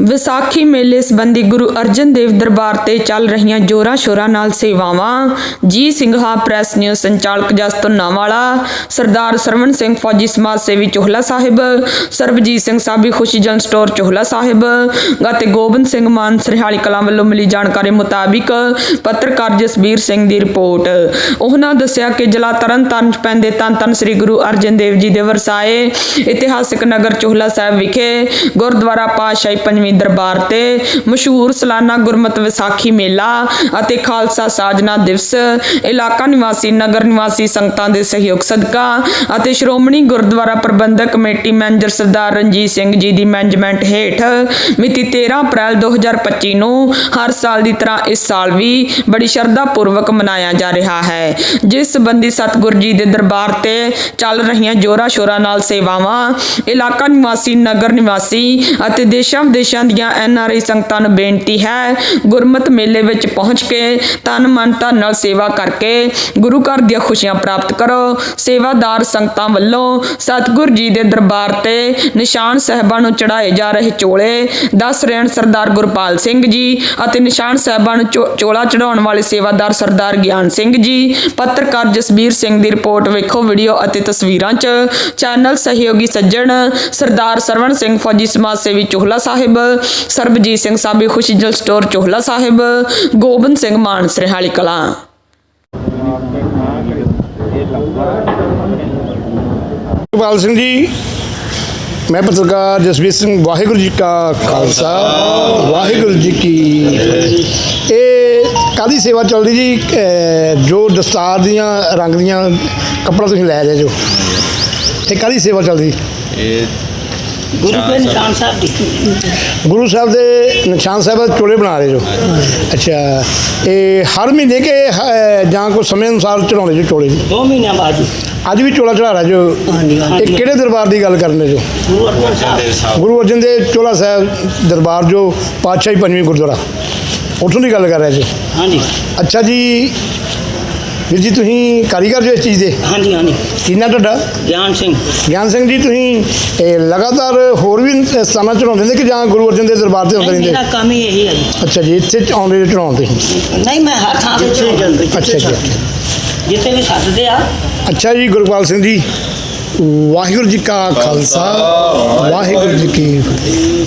ਵਿਸਾਖੀ ਮੇਲੇ ਸੰਬੰਧੀ ਗੁਰੂ ਅਰਜਨ ਦੇਵ ਦਰਬਾਰ ਤੇ ਚੱਲ ਰਹੀਆਂ ਜੋਰਾਂ ਸ਼ੋਰਾਂ ਨਾਲ ਸੇਵਾਵਾਂ। ਜੀ ਸਿੰਘਾ ਪ੍ਰੈਸ ਨਿਊਜ਼ ਸੰਚਾਲਕ ਜਸਤੁਨਾ ਵਾਲਾ ਸਰਦਾਰ ਸਰਵਣ ਸਿੰਘ ਫੌਜੀ ਸਮਾਜ ਸੇਵੀ ਚੋਹਲਾ ਸਾਹਿਬ, ਸਰਬਜੀਤ ਸਿੰਘ ਸਾਬੀ ਖੁਸ਼ੀ ਜਨ ਸਟੋਰ ਚੋਹਲਾ ਸਾਹਿਬ ਅਤੇ ਗੋਬਿੰਦ ਸਿੰਘ ਮਾਨ ਸਰਹਾਲੀ ਕਲਾਂ ਵੱਲੋਂ ਮਿਲੀ ਜਾਣਕਾਰੀ ਮੁਤਾਬਿਕ ਪੱਤਰਕਾਰ ਜਸਬੀਰ ਸਿੰਘ ਦੀ ਰਿਪੋਰਟ। ਉਹਨਾਂ ਦੱਸਿਆ ਕਿ ਜ਼ਿਲ੍ਹਾ ਤਰਨਤਾਰਨ 'ਚ ਪੈਂਦੇ ਧੰਨ ਧੰਨ ਸ੍ਰੀ ਗੁਰੂ ਅਰਜਨ ਦੇਵ ਜੀ ਦੇ ਵਰਸਾਏ ਇਤਿਹਾਸਕ ਨਗਰ ਚੋਹਲਾ ਸਾਹਿਬ ਵਿਖੇ ਗੁਰਦੁਆਰਾ ਪਾਤਸ਼ਾਹੀ ਪੰਜਵੀਂ ਦਰਬਾਰ ਤੇ ਮਸ਼ਹੂਰ ਸਾਲਾਨਾ ਗੁਰਮਤਿ ਵਿਸਾਖੀ ਮੇਲਾ ਅਤੇ ਖਾਲਸਾ ਸਾਜਨਾ ਦਿਵਸ, ਇਲਾਕਾ ਨਿਵਾਸੀ, ਨਗਰ ਨਿਵਾਸੀ ਸੰਗਤਾਂ ਦੇ ਸਹਿਯੋਗ ਸਦਕਾ ਅਤੇ ਸ਼੍ਰੋਮਣੀ ਗੁਰਦੁਆਰਾ ਪ੍ਰਬੰਧਕ ਕਮੇਟੀ ਮੈਨੇਜਰ ਸਰਦਾਰ ਰਣਜੀਤ ਸਿੰਘ ਜੀ ਦੀ ਮੈਨੇਜਮੈਂਟ ਹੇਠ ਮਿਤੀ 13 ਅਪ੍ਰੈਲ 2025 ਨੂੰ ਹਰ ਸਾਲ ਦੀ ਤਰ੍ਹਾਂ ਇਸ ਸਾਲ ਵੀ ਬੜੀ ਸ਼ਰਧਾ ਪੂਰਵਕ ਮਨਾਇਆ ਜਾ ਰਿਹਾ ਹੈ। ਜਿਸ ਸੰਬੰਧੀ ਸਤਿਗੁਰ ਜੀ ਦੇ ਦਰਬਾਰ ਤੇ ਚੱਲ ਰਹੀਆਂ ਜੋਰਾ ਸ਼ੋਰਾ ਨਾਲ ਸੇਵਾਵਾਂ, ਇਲਾਕਾ ਨਿਵਾਸੀ, ਨਗਰ ਨਿਵਾਸੀ ਅਤੇ ਦੇਸ਼ਾਂ ਵਿਦੇਸ਼ਾਂ ਦੀਆਂ ਐਨ ਆਰ ਆਈ ਸੰਗਤਾਂ ਨੂੰ ਬੇਨਤੀ ਹੈ, ਗੁਰਮਤ ਮੇਲੇ ਵਿੱਚ ਪਹੁੰਚ ਕੇ ਤਨ ਮਨ ਧਨ ਨਾਲ ਸੇਵਾ ਕਰਕੇ ਗੁਰੂ ਘਰ ਦੀਆਂ ਖੁਸ਼ੀਆਂ ਪ੍ਰਾਪਤ ਕਰੋ। ਸੇਵਾਦਾਰ ਸੰਗਤਾਂ ਵੱਲੋਂ ਸਤਿਗੁਰ ਜੀ ਦੇ ਦਰਬਾਰ ਤੇ ਨਿਸ਼ਾਨ ਸਾਹਿਬਾਂ ਨੂੰ ਚੜਾਏ ਜਾ ਰਹੇ ਚੋਲੇ, ਦੱਸ ਰਹੇ ਸਰਦਾਰ ਗੁਰਪਾਲ ਸਿੰਘ ਜੀ ਅਤੇ ਨਿਸ਼ਾਨ ਸਾਹਿਬਾਂ ਨੂੰ ਚੋ- ਚੋਲਾ ਚੜਾਉਣ ਵਾਲੇ ਸੇਵਾਦਾਰ ਸਰਦਾਰ ਗਿਆਨ ਸਿੰਘ ਜੀ, ਪੱਤਰਕਾਰ ਜਸਬੀਰ ਸਿੰਘ ਦੀ ਰਿਪੋਰਟ ਵੇਖੋ ਵੀਡੀਓ ਅਤੇ ਤਸਵੀਰਾਂ 'ਚ। ਚੈਨਲ ਸਹਿਯੋਗੀ ਸੱਜਣ ਸਰਦਾਰ ਸਰਵਣ ਸਿੰਘ ਫੌਜੀ ਸਮਾਜ ਸੇਵੀ ਚੋਹਲਾ ਸਾਹਿਬ ਸਰਬਜੀਤ ਸਿੰਘ ਸਾਬੀ ਖੁਸ਼ੀ ਜਲ ਸਟੋਰ ਚੋਹਲਾ ਸਾਹਿਬ ਗੋਬਿੰਦ ਸਿੰਘ ਮਾਨ ਸਰਹਾਲੀ ਕਲਾਂ। ਇਕਬਾਲ ਸਿੰਘ ਜੀ ਮੈਂ ਪੱਤਰਕਾਰ ਜਸਵੀਰ ਸਿੰਘ ਵਾਹਿਗੁਰੂ ਜੀ ਕਾ ਖਾਲਸਾ ਵਾਹਿਗੁਰੂ ਜੀ ਕੀ। ਇਹ ਕਾਦੀ ਸੇਵਾ ਚੱਲਦੀ ਜੀ? ਜੋ ਦਸਤਾਰ ਦੀਆਂ ਰੰਗ ਦੀਆਂ ਕੱਪੜਾ ਤੁਸੀਂ ਲੈ ਰਹੇ ਜੋ। ਇਹ ਕਾਦੀ ਸੇਵਾ ਚੱਲਦੀ? ਇਹ ਗੁਰੂ ਨਿਸ਼ਾਨ ਸਾਹਿਬ। ਦੀ। ਗੁਰੂ ਸਾਹਿਬ ਦੇ ਨਿਸ਼ਾਨ ਸਾਹਿਬ ਦੇ ਚੋਲੇ ਬਣਾ ਰਹੇ ਜੋ। ਅੱਛਾ ਇਹ ਹਰ ਮਹੀਨੇ ਕੇ ਜਾਂ ਕੋਈ ਸਮੇਂ ਅਨੁਸਾਰ ਚੜਾਉਂਦੇ ਜੋ ਚੋਲੇ? ਜੀ ਦੋ ਮਹੀਨਿਆਂ ਬਾਅਦ ਜੀ। ਅੱਜ ਵੀ ਚੋਲਾ ਚੜਾ ਰਿਹਾ ਜੋ? ਹਾਂਜੀ, ਹਾਂਜੀ। ਇਹ ਕਿਹੜੇ ਦਰਬਾਰ ਦੀ ਗੱਲ ਕਰਨ ਜੋ? ਗੁਰੂ ਅਰਜਨ ਸਾਹਿਬ ਦੇਵ ਸਾਹਿਬ। ਗੁਰੂ ਅਰਜਨ ਦੇਵ ਚੋਲਾ ਸਾਹਿਬ ਦਰਬਾਰ ਜੋ ਪਾਤਸ਼ਾਹੀ ਪੰਜਵੀਂ ਗੁਰਦੁਆਰਾ। ਉੱਥੋਂ ਦੀ ਗੱਲ ਕਰ ਰਹੇ ਜੀ? ਹਾਂਜੀ। ਅੱਛਾ ਜੀ ਵੀਰ ਜੀ ਤੁਸੀਂ ਕਾਰੀਗਰ ਜੋ ਇਸ ਚੀਜ਼ ਦੇ? ਹਾਂਜੀ ਹਾਂਜੀ। ਕੀ ਨਾਂ ਤੁਹਾਡਾ? ਗਿਆਨ ਸਿੰਘ। ਗਿਆਨ ਸਿੰਘ ਜੀ ਤੁਸੀਂ ਇਹ ਲਗਾਤਾਰ ਹੋਰ ਵੀ ਸਥਾਨਾਂ ਚੜਾਉਂਦੇ ਨੇ ਕਿ ਜਾਂ ਗੁਰੂ ਅਰਜਨ ਦੇਵ ਦਰਬਾਰ ਤੇ ਹੁੰਦੇ ਨਹੀਂ, ਰਹਿੰਦੇ? ਮੇਰਾ ਕੰਮ ਹੀ ਇਹੀ ਹੈ। ਜੀ ਅੱਛਾ ਜੀ ਇੱਥੇ ਆਉਂਦੇ ਚੜਾਉਂਦੇ ਨਹੀਂ ਮੈਂ ਹਰ ਥਾਂ ਤੇ ਚਲਾਉਂਦਾ ਅੱਛਾ ਜੀ। ਜਿੱਥੇ ਵੀ ਸੱਦਦੇ ਆ। ਅੱਛਾ ਜੀ ਗੁਰਪਾਲ ਸਿੰਘ ਜੀ ਵਾਹਿਗੁਰੂ ਜੀ ਕਾ ਖਾਲਸਾ ਵਾਹਿਗੁਰੂ ਜੀ ਕੀ ਫਤਿਹ